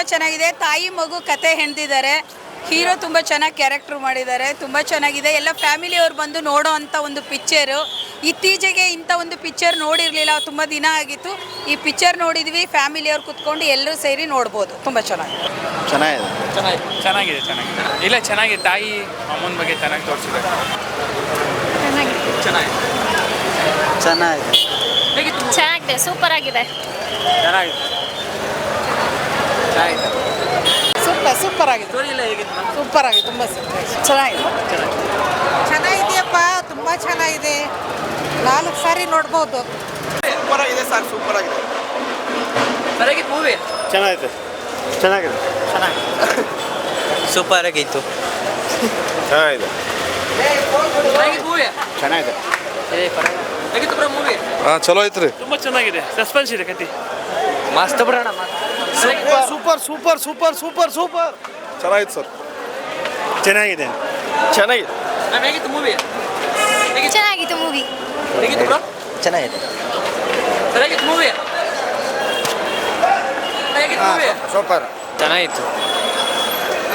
ತುಂಬ ಚೆನ್ನಾಗಿದೆ. ತಾಯಿ ಮಗು ಕತೆ ಹೆಣ್ದಿದ್ದಾರೆ ಹೀರೋ ತುಂಬ ಚೆನ್ನಾಗಿ ಕ್ಯಾರೆಕ್ಟರ್ ಮಾಡಿದ್ದಾರೆ. ತುಂಬ ಚೆನ್ನಾಗಿದೆ. ಎಲ್ಲ ಫ್ಯಾಮಿಲಿಯವ್ರು ಬಂದು ನೋಡೋ ಅಂಥ ಒಂದು ಪಿಕ್ಚರು ಇತ್ತೀಚೆಗೆ ಇಂಥ ಒಂದು ಪಿಕ್ಚರ್ ನೋಡಿರಲಿಲ್ಲ. ತುಂಬ ದಿನ ಆಗಿತ್ತು. ಈ ಪಿಕ್ಚರ್ ನೋಡಿದ್ವಿ. ಫ್ಯಾಮಿಲಿಯವ್ರು ಕುತ್ಕೊಂಡು ಎಲ್ಲರೂ ಸೇರಿ ನೋಡ್ಬೋದು. ತುಂಬ ಚೆನ್ನಾಗಿ ಚೆನ್ನಾಗಿದೆ. ಚೆನ್ನಾಗಿದೆ ಚೆನ್ನಾಗಿದೆ. ಇಲ್ಲ ಚೆನ್ನಾಗಿದೆ. ತಾಯಿ ಅಮ್ಮನ ಬಗ್ಗೆ ಚೆನ್ನಾಗಿ ತೋರಿಸಿದ್ದಾರೆ. ಚೆನ್ನಾಗಿದೆ. ಚೆನ್ನಾಗಿದೆ. ಸೂಪರ್ ಆಗಿದೆ. ಸೂಪರ್ ಸೂಪರ್ ಆಗಿದೆ. ಸೂಪರ್ ಆಗಿದೆ ತುಂಬ ಚೆನ್ನಾಗಿದೆ. ಚೆನ್ನಾಗಿದೆಯಪ್ಪ ತುಂಬ ಚೆನ್ನಾಗಿದೆ. ನಾಲ್ಕು ಸಾರಿ ನೋಡ್ಬೋದು. ಸೂಪರ್ ಆಗಿದೆ ಸರ್ ಸೂಪರ್ ಆಗಿದೆ. ಮೂವಿ ಚೆನ್ನಾಗಿದೆ. ಚೆನ್ನಾಗಿದೆ. ಸೂಪರ್ ಆಗಿತ್ತು. ಚೆನ್ನಾಗಿದೆ. ಚೆನ್ನಾಗಿದೆ. ಹಾಂ ಚಲೋ ಐತ್ರಿ. ತುಂಬ ಚೆನ್ನಾಗಿದೆ. ಸಸ್ಪೆನ್ಸ್ ಇದೆ ಕತೆ ಮಸ್ತ್ ಬಿಡೋಣ super super super super super ಚೆನ್ನಾಗಿತ್ತು ಸರ್. ಚೆನ್ನಾಗಿದೆ. ಚೆನ್ನಾಗಿದೆ. ಹೇಗಿತ್ತು ಮೂವಿ ಚೆನ್ನಾಗಿತ್ತು ಮೂವಿ ಚೆನ್ನಾಗಿದೆ. ಹೇಗಿತ್ತು ಮೂವಿ ಸೂಪರ್. ಚೆನ್ನಾಗಿತ್ತು.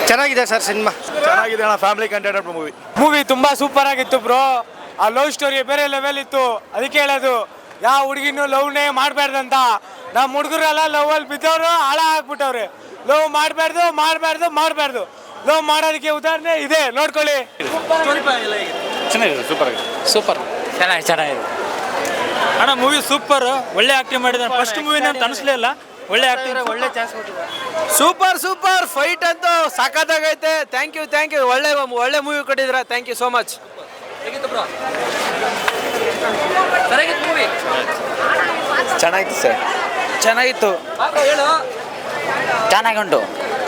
ಚೆನ್ನಾಗಿದೆ ಸರ್ ಸಿನಿಮಾ. ಚೆನ್ನಾಗಿದೆ ಅಣ್ಣ ಫ್ಯಾಮಿಲಿ ಕಂಟೆಂಟ್ ಮೂವಿ ಮೂವಿ ತುಂಬಾ ಸೂಪರ್ ಆಗಿತ್ತು ಬ್ರೋ ಆ ಲವ್ ಸ್ಟೋರಿ ಬೇರೆ ಲೆವೆಲ್ ಇತ್ತು. ಅದಕ್ಕೆ ಹೇಳೋದು ಯಾವ ಹುಡುಗಿನೂ ಲವ್ನೇ ಮಾಡಬಾರ್ದಂತ ನಮ್ಮ ಹುಡುಗರೆಲ್ಲ ಲವ್ ಅಲ್ಲಿ ಬಿದ್ದವರು ಹಾಳ ಹಾಕ್ಬಿಟ್ಟವ್ರೆ ಲವ್ ಮಾಡಬಾರ್ದು ಮಾಡಬಾರ್ದು ಮಾಡಬಾರ್ದು. ಲವ್ ಮಾಡೋದಕ್ಕೆ ಉದಾಹರಣೆ ಇದೆ ನೋಡ್ಕೊಳ್ಳಿ. ಚೆನ್ನಾಗಿದೆ ಸೂಪರ್ ಆಗಿದೆ. ಸೂಪರ್ ಚೆನ್ನಾಗಿ ಚೆನ್ನಾಗಿದೆ. ಅಣ್ಣ ಮೂವಿ ಸೂಪರ್ ಒಳ್ಳೆ ಆಕ್ಟಿಂಗ್ ಮಾಡಿದ್ದಾರೆ ಫಸ್ಟ್ ಮೂವಿ ಅಂತ ಇಲ್ಲ. ಒಳ್ಳೆ ಆಕ್ಟಿಂಗ್ ಒಳ್ಳೆ ಚಾನ್ಸ್ ಸೂಪರ್ ಸೂಪರ್ ಫೈಟ್ ಅಂತೂ ಸಖತ್ತಾಗೈತೆ ಥ್ಯಾಂಕ್ ಯು ಥ್ಯಾಂಕ್ ಯು ಒಳ್ಳೆ ಒಳ್ಳೆ ಮೂವಿ ಕೊಟ್ಟಿದ್ರ ಥ್ಯಾಂಕ್ ಯು ಸೋ ಮಚ್ ಚೆನ್ನಾಗಿತ್ತು ಬ್ರೋ ಸರ್. ಚೆನ್ನಾಗಿತ್ತು. ಚೆನ್ನಾಗಿ ಉಂಟು ಚೆನ್ನಾಗಿ ಚೆನ್ನಾಗುಂಟು.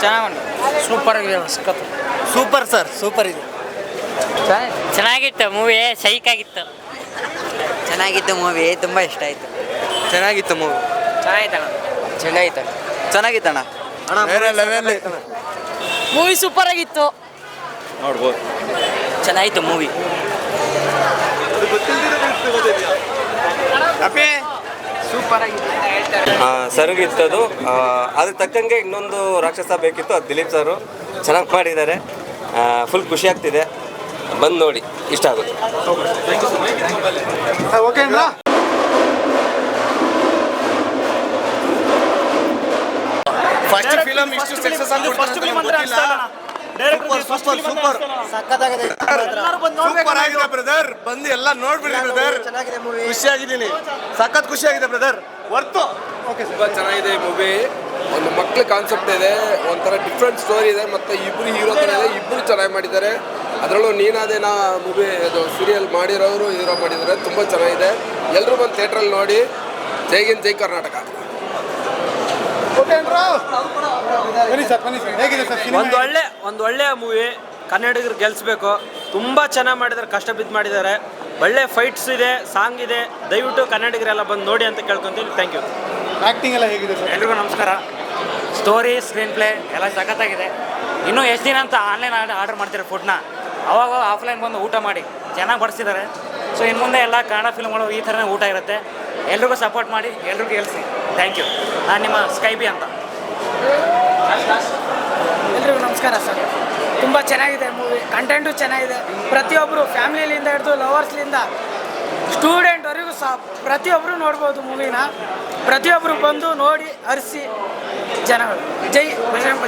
ಚೆನ್ನಾಗುಂಟು. ಸೂಪರ್ ಆಗಿದೆ ಸೂಪರ್ ಸರ್ ಸೂಪರ್ ಇದೆ. ಚೆನ್ನಾಗಿತ್ತು ಮೂವಿ ಸೈಕ್ ಆಗಿತ್ತು. ಚೆನ್ನಾಗಿತ್ತು ಮೂವಿ ತುಂಬ ಇಷ್ಟ ಆಯಿತು. ಚೆನ್ನಾಗಿತ್ತು ಮೂವಿ ಚೆನ್ನಾಗಿತ್ತಣ್ಣ ಚೆನ್ನಾಗಿತ್ತು ಚೆನ್ನಾಗಿತ್ತಣ್ಣ ಬೇರೆ ಲೆವೆಲ್ ಮೂವಿ ಸೂಪರ್ ಆಗಿತ್ತು. ನೋಡ್ಬೋದು. ಚೆನ್ನಾಗಿತ್ತು ಮೂವಿ ಸರಿಗಿತ್ತದು ಅದ್ರ ತಕ್ಕಂಗೆ ಇನ್ನೊಂದು ರಾಕ್ಷಸ ಬೇಕಿತ್ತು ಅದು ದಿಲೀಪ್ ಸರು. ಚೆನ್ನಾಗಿ ಮಾಡಿದ್ದಾರೆ. ಫುಲ್ ಖುಷಿ ಆಗ್ತಿದೆ. ಬಂದು ನೋಡಿ ಇಷ್ಟ ಆಗುತ್ತೆ. ಓಕೆ ಫಸ್ಟ್ ಫಿಲಮ್ ಇಷ್ಟು success first film super super super ಆಗಿದೆ ಬ್ರದರ್ ಬಂದು ಎಲ್ಲ ನೋಡ್ಬಿಡಿ ಬ್ರದರ್ ಖುಷಿಯಾಗಿದ್ದೀನಿ. ಸಖತ್ ಖುಷಿಯಾಗಿದೆ ಬ್ರದರ್ ವರ್ತು. ಓಕೆ ತುಂಬ ಚೆನ್ನಾಗಿದೆ ಈ ಮೂವಿ ಒಂದು ಮಕ್ಳ ಕಾನ್ಸೆಪ್ಟ್ ಇದೆ ಒಂಥರ ಡಿಫ್ರೆಂಟ್ ಸ್ಟೋರಿ ಇದೆ ಮತ್ತೆ ಇಬ್ಬರು ಹೀರೋ ಥರ ಇದೆ ಇಬ್ಬರು ಚೆನ್ನಾಗಿ ಮಾಡಿದ್ದಾರೆ. ಅದರಲ್ಲೂ ನಾ ಮೂವಿ ಅದು ಸೀರಿಯಲ್ ಮಾಡಿರೋರು ಹೀರೋ ಮಾಡಿದ್ದಾರೆ ತುಂಬಾ ಚೆನ್ನಾಗಿದೆ. ಎಲ್ಲರೂ ಬಂದು ಥಿಯೇಟ್ರಲ್ಲಿ ನೋಡಿ. ಜೈಗಿನ್ ಜೈ ಕರ್ನಾಟಕ. ಒಂದು ಒಳ್ಳೆ ಒಂದು ಒಳ್ಳೆ ಮೂವಿ ಕನ್ನಡಿಗರು ಗೆಲ್ಸ್ಬೇಕು. ತುಂಬ ಚೆನ್ನಾಗಿ ಮಾಡಿದ್ದಾರೆ ಕಷ್ಟ ಬಿದ್ದು ಮಾಡಿದ್ದಾರೆ ಒಳ್ಳೆ ಫೈಟ್ಸ್ ಇದೆ ಸಾಂಗ್ ಇದೆ. ದಯವಿಟ್ಟು ಕನ್ನಡಿಗರೆಲ್ಲ ಬಂದು ನೋಡಿ ಅಂತ ಕೇಳ್ಕೊಂತೀನಿ. ಥ್ಯಾಂಕ್ ಯು ಆಕ್ಟಿಂಗ್ ಎಲ್ಲ ಹೇಗಿದೆ ಸರ್? ಎಲ್ರಿಗೂ ನಮಸ್ಕಾರ. ಸ್ಟೋರಿ ಸ್ಕ್ರೀನ್ ಪ್ಲೇ ಎಲ್ಲ ಸಖತ್ತಾಗಿದೆ. ಇನ್ನೂ ಎಷ್ಟು ದಿನ ಅಂತ ಆನ್ಲೈನ್ ಆರ್ಡರ್ ಮಾಡ್ತಾರೆ ಫುಡ್ನ ಅವಾಗ ಆಫ್ಲೈನ್ ಬಂದು ಊಟ ಮಾಡಿ. ಚೆನ್ನಾಗಿ ಬಡಿಸಿದ್ದಾರೆ. ಸೊ ಇನ್ನು ಮುಂದೆ ಎಲ್ಲ ಕನ್ನಡ ಫಿಲ್ಮ್ಗಳು ಈ ಥರನೇ ಊಟ ಇರುತ್ತೆ. ಎಲ್ರಿಗೂ ಸಪೋರ್ಟ್ ಮಾಡಿ, ಎಲ್ರಿಗೂ ಗೆಲ್ಸಿ ಥ್ಯಾಂಕ್ ಯು ನಾನು ನಿಮ್ಮ ಸ್ಕೈಬಿ ಅಂತ. ಎಲ್ರಿಗೂ ನಮಸ್ಕಾರ ಸರ್. ತುಂಬ ಚೆನ್ನಾಗಿದೆ ಮೂವಿ ಕಂಟೆಂಟು ಚೆನ್ನಾಗಿದೆ. ಪ್ರತಿಯೊಬ್ಬರು ಫ್ಯಾಮಿಲಿಯಿಂದ ಹಿಡಿದು ಲವರ್ಸ್ಲಿಂದ ಸ್ಟೂಡೆಂಟ್ವರೆಗೂ ಸಹ ಪ್ರತಿಯೊಬ್ಬರು ನೋಡ್ಬೋದು ಮೂವಿನ ಪ್ರತಿಯೊಬ್ಬರು ಬಂದು ನೋಡಿ ಹರಿಸಿ ಜನಗಳು. ಜೈ ಬಜರಂಗ